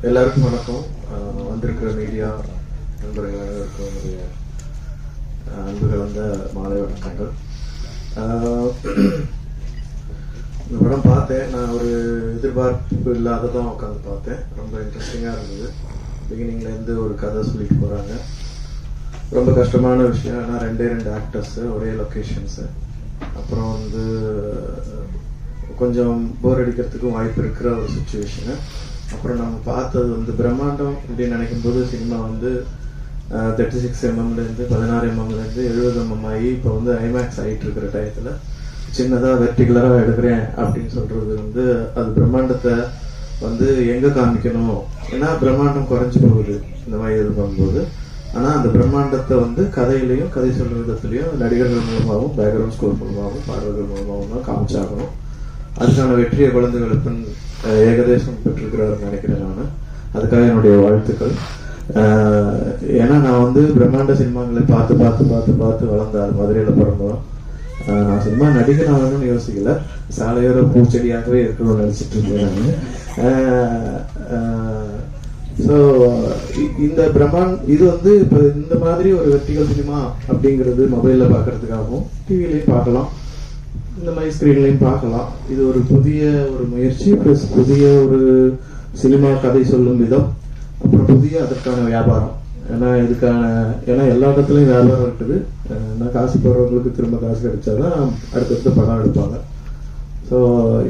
எல்லாருக்கும் வணக்கம். வந்திருக்கிற மீடியா நண்பர்கள் அனைவருக்கும் என்னுடைய அன்பு கலந்த மாலை வணக்கங்கள். இந்த படம் பார்த்தேன். நான் ஒரு எதிர்பார்ப்பு இல்லாததான் உட்காந்து பார்த்தேன். ரொம்ப இன்ட்ரெஸ்டிங்காக இருந்தது. பிகினிங்லேருந்து ஒரு கதை சொல்லிட்டு போகிறாங்க ரொம்ப கஷ்டமான விஷயம். ஏன்னா ரெண்டே ரெண்டு ஆக்டர்ஸு ஒரே லொக்கேஷன்ஸு அப்புறம் வந்து கொஞ்சம் போர் அடிக்கிறதுக்கும் வாய்ப்பு இருக்கிற ஒரு சுச்சுவேஷனு அப்புறம் நம்ம பார்த்தது வந்து பிரம்மாண்டம் அப்படின்னு நினைக்கும் போது சினிமா வந்து தேர்ட்டி சிக்ஸ் எம்எம்லேருந்து பதினாறு எம்எம்லேருந்து எழுபது எம்எம் ஆகி இப்போ வந்து ஐமேக்ஸ் ஆகிட்டு இருக்கிற டயத்தில் சின்னதாக வெர்டிகுலராக எடுக்கிறேன் அப்படின்னு சொல்கிறது வந்து அது பிரம்மாண்டத்தை வந்து எங்கே காமிக்கணும்? ஏன்னா பிரம்மாண்டம் குறைஞ்சு போகுது இந்த மாதிரி இது பண்ணும்போது ஆனால் அந்த பிரம்மாண்டத்தை வந்து கதையிலையும் கதை சொல்ற விதத்துலையும் நடிகர்கள் மூலமாகவும் பேக்ரவுண்ட் ஸ்கோர் மூலமாகவும் பாடல்கள் மூலமாகவும் தான் காமிச்சாகணும். அதுக்கான வெற்றியை குழந்தைகளுக்குன்னு ஏகதேசம் பெற்றிருக்கிறாருன்னு நினைக்கிறேன் நான். அதுக்காக என்னுடைய வாழ்த்துக்கள். ஏன்னா நான் வந்து பிரம்மாண்ட சினிமாங்களை பார்த்து பார்த்து பார்த்து பார்த்து வளர்ந்தார் மதுரையில் பிறந்தோம் நான் சினிமா நடிகர் ஆகணும்னு யோசிக்கல. சாலையோர பூச்செடியாகவே இருக்கணும்னு நினச்சிட்டு இருந்தேன் நான். ஸோ இந்த பிரம்மாண்ட் இது வந்து இப்போ இந்த மாதிரி ஒரு வெற்றிகள் சினிமா அப்படிங்கிறது மொபைலில் பார்க்கறதுக்காகவும் டிவிலையும் பார்க்கலாம். இந்த மாதிரி ஸ்க்ரீன்லையும் பார்க்கலாம். இது ஒரு புதிய ஒரு முயற்சி ப்ளஸ் புதிய ஒரு சினிமா கதை சொல்லும் விதம் அப்புறம் புதிய அதற்கான வியாபாரம். ஏன்னா இதுக்கான ஏன்னா எல்லா இடத்துலையும் வியாபாரம் இருக்குது. ஏன்னா காசு போடுறவங்களுக்கு திரும்ப காசு கிடைச்சாதான் அடுத்தடுத்த படம் எடுப்பாங்க. ஸோ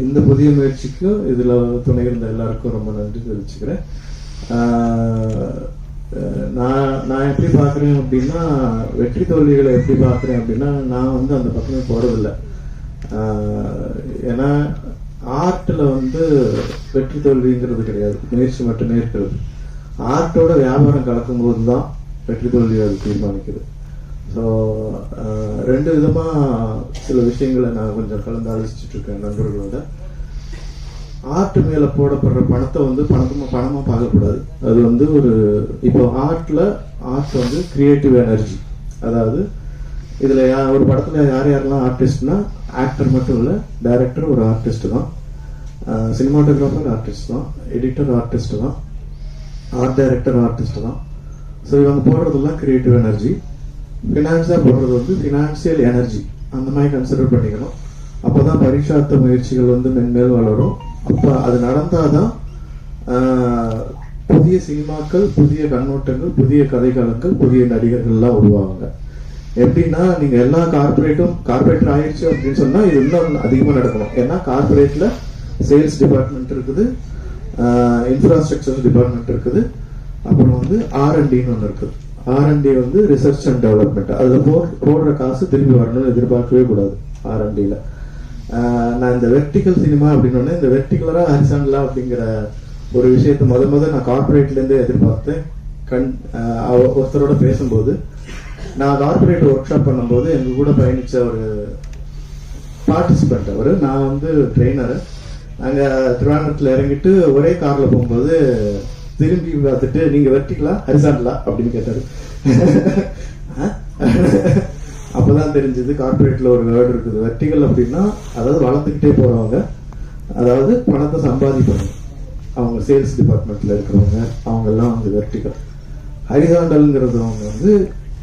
இந்த புதிய முயற்சிக்கு இதில் துணை இருந்த எல்லாருக்கும் ரொம்ப நன்றி தெரிவிச்சுக்கிறேன். நான் நான் எப்படி பார்க்குறேன் அப்படின்னா வெற்றி தோல்விகளை எப்படி பார்க்குறேன் அப்படின்னா நான் வந்து அந்த பக்கமே போகிறதில்ல ஏன்னா ஆர்ட்டில் வந்து வெற்றி தோல்விங்கிறது கிடையாது. முயற்சி மட்டுமே இருக்கிறது. ஆர்ட்டோட வியாபாரம் கலக்கும்போது தான் வெற்றி தோல்வி அது தீர்மானிக்குது. ஸோ ரெண்டு விதமாக சில விஷயங்களை நான் கொஞ்சம் கலந்து ஆலோசிச்சுட்டு இருக்கேன் நண்பர்களோட. ஆர்ட் மேல போடப்படுற பணத்தை வந்து பணமா பணமா பார்க்கக்கூடாது. அது வந்து ஒரு இப்போ ஆர்ட்ல ஆர்ட் வந்து கிரியேட்டிவ் எனர்ஜி அதாவது இதில் யா- ஒரு படத்தில் யார் யாரெல்லாம் ஆர்டிஸ்ட்னா ஆக்டர் மட்டும் இல்லை டைரக்டர் ஒரு ஆர்டிஸ்ட் தான். சினிமாட்டோகிராஃபர் ஆர்டிஸ்ட் தான். எடிட்டர் ஆர்டிஸ்ட் தான். ஆர்ட் டைரக்டர் ஆர்டிஸ்ட் தான். ஸோ இவங்க போடுறதெல்லாம் கிரியேட்டிவ் எனர்ஜி ஃபினான்ஸாக போடுறது வந்து ஃபினான்சியல் எனர்ஜி அந்த மாதிரி கன்சிடர் பண்ணிக்கணும். அப்போ தான் பரீட்சார்த்த முயற்சிகள் வந்து மென்மேல் வளரும். அப்போ அது நடந்தால் தான் புதிய சினிமாக்கள் புதிய கண்ணோட்டங்கள் புதிய கதைக்களங்கள் புதிய நடிகர்கள்லாம் உருவாகுங்க எப்படின்னா நீங்க எல்லா கார்பரேட்டும் கார்பரேட்டர் ஆயிடுச்சு அப்படின்னு சொன்னா இது இன்னும் அதிகமா நடக்கணும். ஏன்னா கார்பரேட்ல சேல்ஸ் டிபார்ட்மெண்ட் இருக்குது இன்ஃப்ராஸ்ட்ரக்சர் டிபார்ட்மெண்ட் இருக்குது. அப்புறம் வந்து ஆர்என்டின்னு ஒன்று இருக்குது ஆர்என்டி வந்து ரிசர்ச் அண்ட் டெவலப்மெண்ட் அதில் போ போடுற காசு திரும்பி வரணும்னு எதிர்பார்க்கவே கூடாது ஆர்என்டியில் நான் இந்த வெர்டிக்கல் சினிமா அப்படின்னு இந்த வெர்டிகுலராக ஹரிசான்லா அப்படிங்கிற ஒரு விஷயத்தை முத முத நான் கார்பரேட்லேருந்தே எதிர்பார்த்தேன். கண் ஒருத்தரோட பேசும்போது நான் கார்பரேட் ஒர்க் ஷாப் பண்ணும்போது எங்க கூட பயணிச்ச ஒரு பார்ட்டிசிபெண்ட் அவர். நான் வந்து ட்ரெயினர் நாங்கள் திருவாரூரத்துல இறங்கிட்டு ஒரே காரில் போகும்போது திரும்பி பார்த்துட்டு நீங்கள் வெர்டிகளா ஹரிசாண்டலா அப்படின்னு கேட்டார். அப்போ தான் தெரிஞ்சது கார்பரேட்டில் ஒரு வேர்டு இருக்குது. வெர்டிகல் அப்படின்னா அதாவது வளர்த்துக்கிட்டே போகிறவங்க அதாவது பணத்தை சம்பாதிப்பாங்க அவங்க சேல்ஸ் டிபார்ட்மெண்ட்டில் இருக்கிறவங்க அவங்கெல்லாம் வந்து வெர்டிகல் ஹரிசாண்டல்ங்கிறது அவங்க வந்து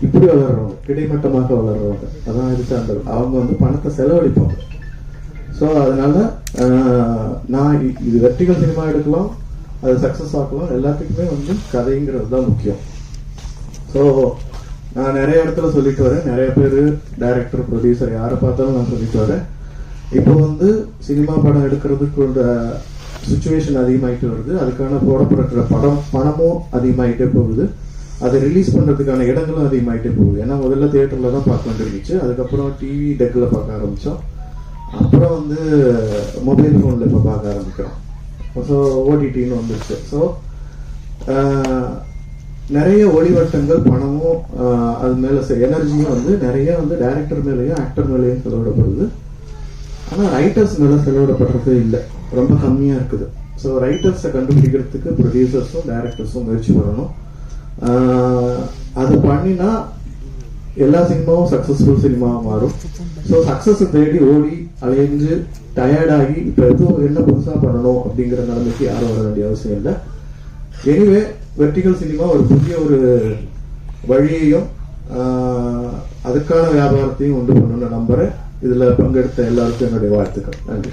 இப்படி வளர்றவங்க கிடைமட்டமாக வளர்றவங்க. அதான் ஹரிசாண்டல் அவங்க வந்து பணத்தை செலவழிப்பாங்க. ஸோ அதனால நான் இது வெர்டிகல் சினிமா எடுக்கலாம் அது சக்ஸஸ் ஆக்கலாம் எல்லாத்துக்குமே வந்து கதைங்கிறது தான் முக்கியம். ஸோ நான் நிறைய இடத்துல சொல்லிட்டு வரேன். நிறைய பேர் டைரக்டர் ப்ரொடியூசர் யாரை பார்த்தாலும் நான் சொல்லிட்டு வரேன். இப்போ வந்து சினிமா படம் எடுக்கிறதுக்கு சுச்சுவேஷன் அதிகமாயிட்டு வருது. அதுக்கான போடப்படுற படம் பணமும் அதிகமாயிட்டே போகுது. அதை ரிலீஸ் பண்ணுறதுக்கான இடங்களும் அதிகமாகிட்டே போகுது. ஏன்னா முதல்ல தேட்டரில் தான் பார்க்க வேண்டியிருந்துச்சு. அதுக்கப்புறம் டிவி டெக்கில் பார்க்க ஆரம்பித்தோம் அப்புறம் வந்து மொபைல் ஃபோனில் இப்போ பார்க்க ஆரம்பிக்கிறோம். ஸோ ஓடிடின்னு வந்துருச்சு. ஸோ நிறைய ஒளிவட்டங்கள் பணமும் அது மேலே எனர்ஜியும் வந்து நிறைய வந்து டைரக்டர் மேலேயும் ஆக்டர் மேலேயும் செலவிடப்படுது. ஆனால் ரைட்டர்ஸ் மேலே செலவிடப்படுறது இல்லை. ரொம்ப கம்மியாக இருக்குது. ஸோ ரைட்டர்ஸை கண்டுபிடிக்கிறதுக்கு ப்ரொடியூசர்ஸும் டைரக்டர்ஸும் முயற்சி பண்ணணும். அது பண்ணினா எல்லா சினிமாவும் சக்சஸ்ஃபுல் சினிமாவாக மாறும். ஸோ சக்சஸ் தேடி ஓடி அலைஞ்சு டயர்டாகி இப்போ எதுவும் என்ன புதுசாக பண்ணணும் அப்படிங்கிற நிலைமைக்கு யாரும் வர வேண்டிய அவசியம் இல்லை. எனிவே வெர்டிகல் சினிமா ஒரு புதிய ஒரு வழியையும் அதுக்கான வியாபாரத்தையும் உண்டு பண்ணணும்னு நம்புறேன். இதில் பங்கெடுத்த எல்லாருக்கும் என்னுடைய வாழ்த்துக்கள். நன்றி.